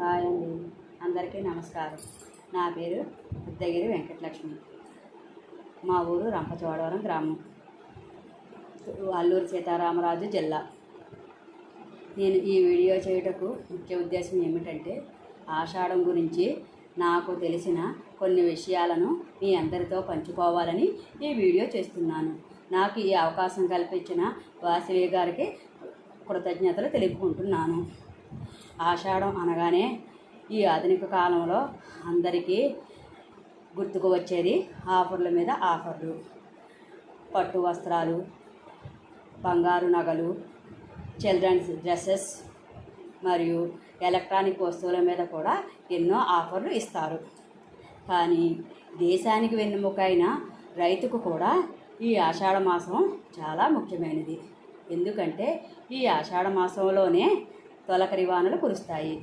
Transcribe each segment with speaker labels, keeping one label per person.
Speaker 1: Hi అండి. అందరికీ నమస్కారం. నా పేరు ఉద్దగిరి వెంకటలక్ష్మి. మా ఊరు రంపచోడవరం గ్రామం. అల్లూరు సీతారామరాజు జిల్లా. నేను ఈ వీడియో చేయుటకు ముఖ్య ఉద్దేశం ఏమిటంటే ఆషాఢం గురించి నాకు తెలిసిన కొన్ని విషయాలను మీ అందరితో పంచుకోవాలని ఈ వీడియో చేస్తున్నాను. నాకు ఈ అవకాశం కల్పించిన వాసవి గారికి కృతజ్ఞతలు తెలుపుకుంటున్నాను. ఆషాఢం అనగానే ఈ ఆధునిక కాలంలో అందరికీ గుర్తుకు వచ్చేది ఆఫర్ల మీద ఆఫర్లు. పట్టు వస్త్రాలు బంగారు నగలు చిల్డ్రన్స్ డ్రెస్సెస్ మరియు ఎలక్ట్రానిక్ వస్తువుల మీద కూడా ఎన్నో ఆఫర్లు ఇస్తారు. కానీ దేశానికి వెన్నుముకైన రైతుకు కూడా ఈ ఆషాఢ మాసం చాలా ముఖ్యమైనది. ఎందుకంటే ఈ ఆషాఢ మాసంలోనే తొలకరి వానలు కురుస్తాయి.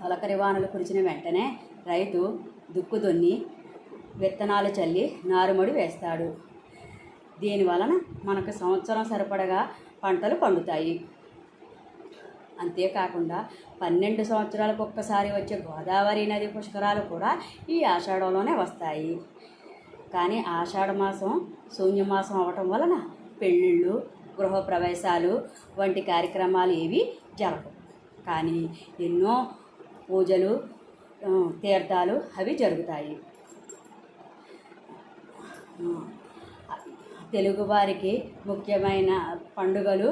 Speaker 1: తొలకరి వానలు కురిచిన వెంటనే రైతు దుక్కు దున్ని విత్తనాలు చల్లి నారుమడి వేస్తాడు. దీని వలన మనకు సంవత్సరం సరిపడగా పంటలు పండుతాయి. అంతేకాకుండా పన్నెండు సంవత్సరాలకు ఒక్కసారి వచ్చే గోదావరి నది పుష్కరాలు కూడా ఈ ఆషాఢంలోనే వస్తాయి. కానీ ఆషాఢ మాసం శూన్యమాసం అవటం వలన పెళ్ళిళ్ళు గృహప్రవేశాలు వంటి కార్యక్రమాలు ఏవి జరగవు. కానీ ఎన్నో పూజలు తీర్థాలు అవి జరుగుతాయి. తెలుగువారికి ముఖ్యమైన పండుగలు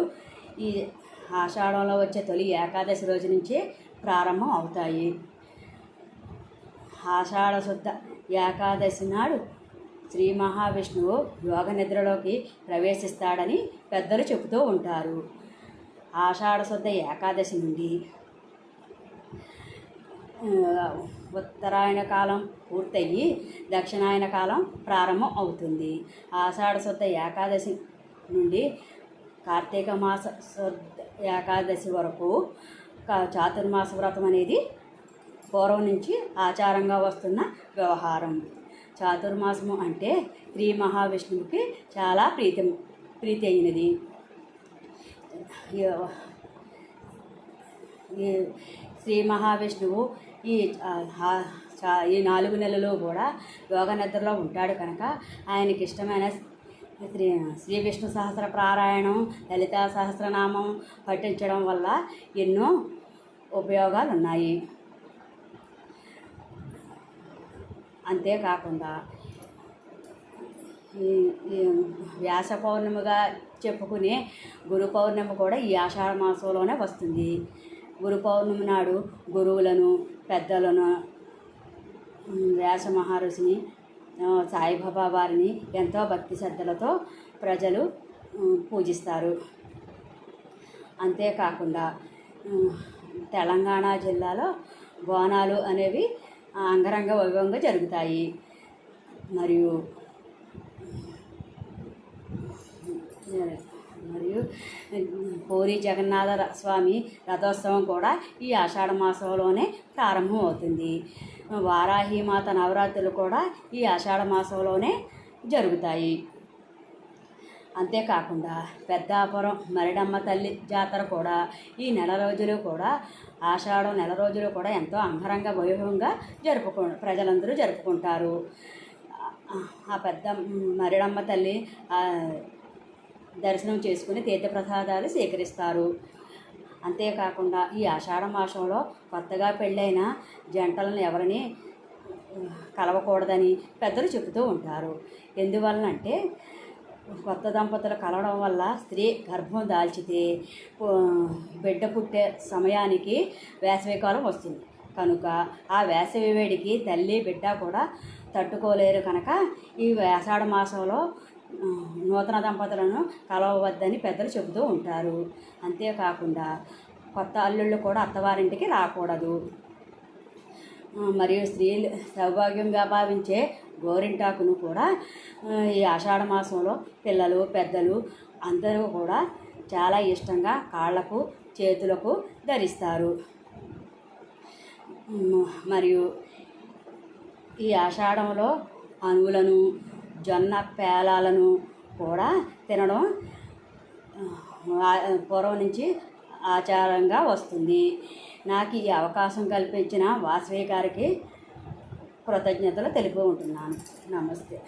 Speaker 1: ఈ ఆషాఢంలో వచ్చే తొలి ఏకాదశి రోజు నుంచే ప్రారంభం అవుతాయి. ఆషాఢ శుద్ధ ఏకాదశి నాడు శ్రీ మహావిష్ణువు యోగ నిద్రలోకి ప్రవేశిస్తాడని పెద్దలు చెబుతూ ఉంటారు. ఆషాఢశుద్ధ ఏకాదశి నుండి ఉత్తరాయణ కాలం పూర్తయి దక్షిణాయన కాలం ప్రారంభం అవుతుంది. ఆషాఢశుద్ధ ఏకాదశి నుండి కార్తీక మాస శుద్ధ ఏకాదశి వరకు కా- చాతుర్మాస వ్రతం అనేది పూర్వం నుంచి ఆచారంగా వస్తున్న వ్యవహారం. చాతుర్మాసము అంటే శ్రీ మహావిష్ణువుకి చాలా ప్రీతి ప్రీతి అయినది శ్రీ మహావిష్ణువు ఈ ఈ నాలుగు నెలలు కూడా యోగ నిద్రలో ఉంటాడు కనుక ఆయనకి ఇష్టమైన శ్రీ శ్రీ విష్ణు సహస్ర పారాయణం లలితా సహస్రనామం పఠించడం వల్ల ఎన్నో ఉపయోగాలు ఉన్నాయి అంతేకాకుండా ఈ వ్యాస పౌర్ణమిగా చెప్పుకునే గురు పౌర్ణమి కూడా ఈ ఆషాఢ మాసంలోనే వస్తుంది. గురు పౌర్ణమి నాడు గురువులను పెద్దలను వ్యాస మహర్షిని సాయిబాబా వారిని ఎంతో భక్తి శ్రద్ధలతో ప్రజలు పూజిస్తారు. అంతేకాకుండా తెలంగాణ జిల్లాలో బోనాలు అనేవి అంగరంగ వైభవంగా జరుగుతాయి. మరియు మరియు పూరి జగన్నాథ స్వామి రథోత్సవం కూడా ఈ ఆషాఢ మాసంలోనే ప్రారంభం అవుతుంది. వారాహి మాత నవరాత్రులు కూడా ఈ ఆషాఢ మాసంలోనే జరుగుతాయి. అంతేకాకుండా పెద్దాపురం మరిడమ్మ తల్లి జాతర కూడా ఈ నెల రోజులు కూడా ఆషాఢం నెల రోజులు కూడా ఎంతో అంగరంగ వైభవంగా జరుపుకు ప్రజలందరూ జరుపుకుంటారు. ఆ- పెద్ద మరిడమ్మ తల్లి దర్శనం చేసుకుని తీర్థప్రసాదాలు స్వీకరిస్తారు అంతేకాకుండా ఈ ఆషాఢ మాసంలో కొత్తగా పెళ్ళైన జంటలను ఎవరిని కలవకూడదని పెద్దలు చెబుతూ ఉంటారు. ఎందువలనంటే కొత్త దంపతులు కలవడం వల్ల స్త్రీ గర్భం దాల్చితే బిడ్డ పుట్టే సమయానికి వేసవికాలం వస్తుంది. కనుక ఆ వేసవి వేడికి తల్లి బిడ్డ కూడా తట్టుకోలేరు కనుక ఈ వేసాడ మాసంలో నూతన దంపతులను కలవవద్దని పెద్దలు చెబుతూ ఉంటారు. అంతేకాకుండా కొత్త అల్లుళ్ళు కూడా అత్తవారింటికి రాకూడదు. మరియు స్త్రీలు సౌభాగ్యంగా భావించే గోరింటాకును కూడా ఈ ఆషాఢ మాసంలో పిల్లలు పెద్దలు అందరూ కూడా చాలా ఇష్టంగా కాళ్ళకు చేతులకు ధరిస్తారు. మరియు ఈ ఆషాఢంలో అనువులను జొన్న పేలాలను కూడా తినడం పూర్వం నుంచి ఆచారంగా వస్తుంది. నాకు ఈ అవకాశం కల్పించిన వాసవి గారికి కృతజ్ఞతలు తెలిపి ఉంటున్నాను. నమస్తే.